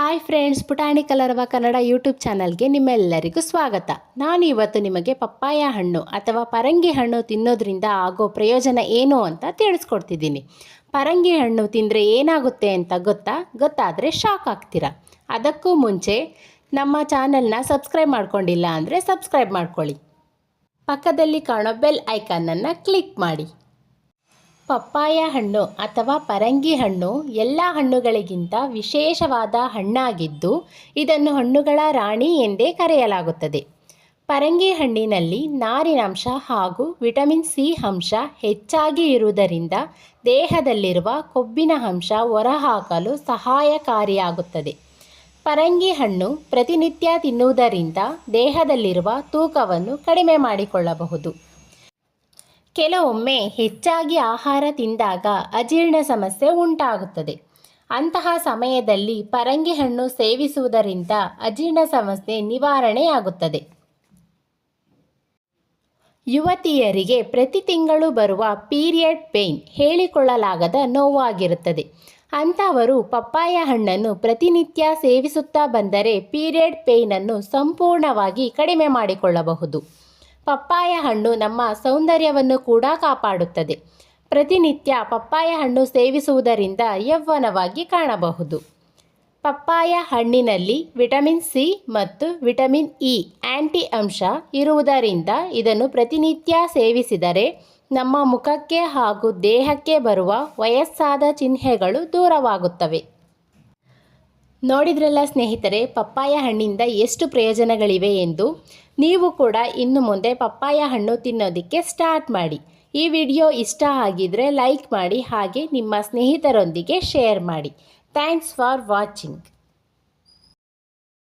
Hi friends ಪುಟಾಣಿ ಕಲರವ Kannada YouTube ಚಾನಲ್ಗೆ ನಿಮ್ಮೆಲ್ಲರಿಗೂ ಸ್ವಾಗತ. ನಾನು ಇವತ್ತು ನಿಮಗೆ ಪಪ್ಪಾಯ ಹಣ್ಣು ಅಥವಾ ಪರಂಗಿ ಹಣ್ಣು ತಿನ್ನೋದ್ರಿಂದ ಆಗೋ ಪ್ರಯೋಜನ ಏನು ಅಂತ ತಿಳಿಸ್ಕೊಡ್ತಿದ್ದೀನಿ. ಪರಂಗಿ ಹಣ್ಣು ತಿಂದರೆ ಏನಾಗುತ್ತೆ ಅಂತ ಗೊತ್ತಾ? ಗೊತ್ತಾದರೆ ಶಾಕ್ ಆಗ್ತೀರಾ? ಅದಕ್ಕೂ ಮುಂಚೆ ನಮ್ಮ ಚಾನಲ್ನ ಸಬ್ಸ್ಕ್ರೈಬ್ ಮಾಡ್ಕೊಂಡಿಲ್ಲ ಅಂದರೆ ಸಬ್ಸ್ಕ್ರೈಬ್ ಮಾಡ್ಕೊಳ್ಳಿ. ಪಕ್ಕದಲ್ಲಿ ಕಾಣೋ ಬೆಲ್ ಐಕಾನನ್ನು ಕ್ಲಿಕ್ ಮಾಡಿ. ಪಪ್ಪಾಯ ಹಣ್ಣು ಅಥವಾ ಪರಂಗಿ ಹಣ್ಣು ಎಲ್ಲ ಹಣ್ಣುಗಳಿಗಿಂತ ವಿಶೇಷವಾದ ಹಣ್ಣಾಗಿದ್ದು, ಇದನ್ನು ಹಣ್ಣುಗಳ ರಾಣಿ ಎಂದೇ ಕರೆಯಲಾಗುತ್ತದೆ. ಪರಂಗಿ ಹಣ್ಣಿನಲ್ಲಿ ನಾರಿನಾಂಶ ಹಾಗೂ ವಿಟಮಿನ್ ಸಿ ಅಂಶ ಹೆಚ್ಚಾಗಿ ಇರುವುದರಿಂದ ದೇಹದಲ್ಲಿರುವ ಕೊಬ್ಬಿನ ಅಂಶ ಹೊರಹಾಕಲು ಸಹಾಯಕಾರಿಯಾಗುತ್ತದೆ. ಪರಂಗಿ ಹಣ್ಣು ಪ್ರತಿನಿತ್ಯ ತಿನ್ನುವುದರಿಂದ ದೇಹದಲ್ಲಿರುವ ತೂಕವನ್ನು ಕಡಿಮೆ ಮಾಡಿಕೊಳ್ಳಬಹುದು. ಕೆಲವೊಮ್ಮೆ ಹೆಚ್ಚಾಗಿ ಆಹಾರ ತಿಂದಾಗ ಅಜೀರ್ಣ ಸಮಸ್ಯೆ ಉಂಟಾಗುತ್ತದೆ. ಅಂತಹ ಸಮಯದಲ್ಲಿ ಪರಂಗಿ ಹಣ್ಣು ಸೇವಿಸುವುದರಿಂದ ಅಜೀರ್ಣ ಸಮಸ್ಯೆ ನಿವಾರಣೆಯಾಗುತ್ತದೆ. ಯುವತಿಯರಿಗೆ ಪ್ರತಿ ತಿಂಗಳು ಬರುವ ಪೀರಿಯಡ್ ಪೇಯ್ನ್ ಹೇಳಿಕೊಳ್ಳಲಾಗದ ನೋವಾಗಿರುತ್ತದೆ. ಅಂಥವರು ಪಪ್ಪಾಯ ಹಣ್ಣನ್ನು ಪ್ರತಿನಿತ್ಯ ಸೇವಿಸುತ್ತಾ ಬಂದರೆ ಪೀರಿಯಡ್ ಪೇಯ್ನನ್ನು ಸಂಪೂರ್ಣವಾಗಿ ಕಡಿಮೆ ಮಾಡಿಕೊಳ್ಳಬಹುದು. ಪಪ್ಪಾಯ ಹಣ್ಣು ನಮ್ಮ ಸೌಂದರ್ಯವನ್ನು ಕೂಡ ಕಾಪಾಡುತ್ತದೆ. ಪ್ರತಿನಿತ್ಯ ಪಪ್ಪಾಯ ಹಣ್ಣು ಸೇವಿಸುವುದರಿಂದ ಯೌವನವಾಗಿ ಕಾಣಬಹುದು. ಪಪ್ಪಾಯ ಹಣ್ಣಿನಲ್ಲಿ ವಿಟಮಿನ್ ಸಿ ಮತ್ತು ವಿಟಮಿನ್ ಇ ಆ್ಯಂಟಿ ಅಂಶ ಇರುವುದರಿಂದ ಇದನ್ನು ಪ್ರತಿನಿತ್ಯ ಸೇವಿಸಿದರೆ ನಮ್ಮ ಮುಖಕ್ಕೆ ಹಾಗೂ ದೇಹಕ್ಕೆ ಬರುವ ವಯಸ್ಸಾದ ಚಿಹ್ನೆಗಳು ದೂರವಾಗುತ್ತವೆ. ನೋಡಿದ್ರಲ್ಲ ಸ್ನೇಹಿತರೆ, ಪಪ್ಪಾಯ ಹಣ್ಣಿಂದ ಎಷ್ಟು ಪ್ರಯೋಜನಗಳಿವೆ ಎಂದು? ನೀವು ಕೂಡ ಇನ್ನು ಮುಂದೆ ಪಪ್ಪಾಯ ಹಣ್ಣು ತಿನ್ನೋದಕ್ಕೆ ಸ್ಟಾರ್ಟ್ ಮಾಡಿ. ಈ ವಿಡಿಯೋ ಇಷ್ಟ ಆಗಿದ್ರೆ ಲೈಕ್ ಮಾಡಿ, ಹಾಗೆ ನಿಮ್ಮ ಸ್ನೇಹಿತರೊಂದಿಗೆ ಶೇರ್ ಮಾಡಿ. Thanks for watching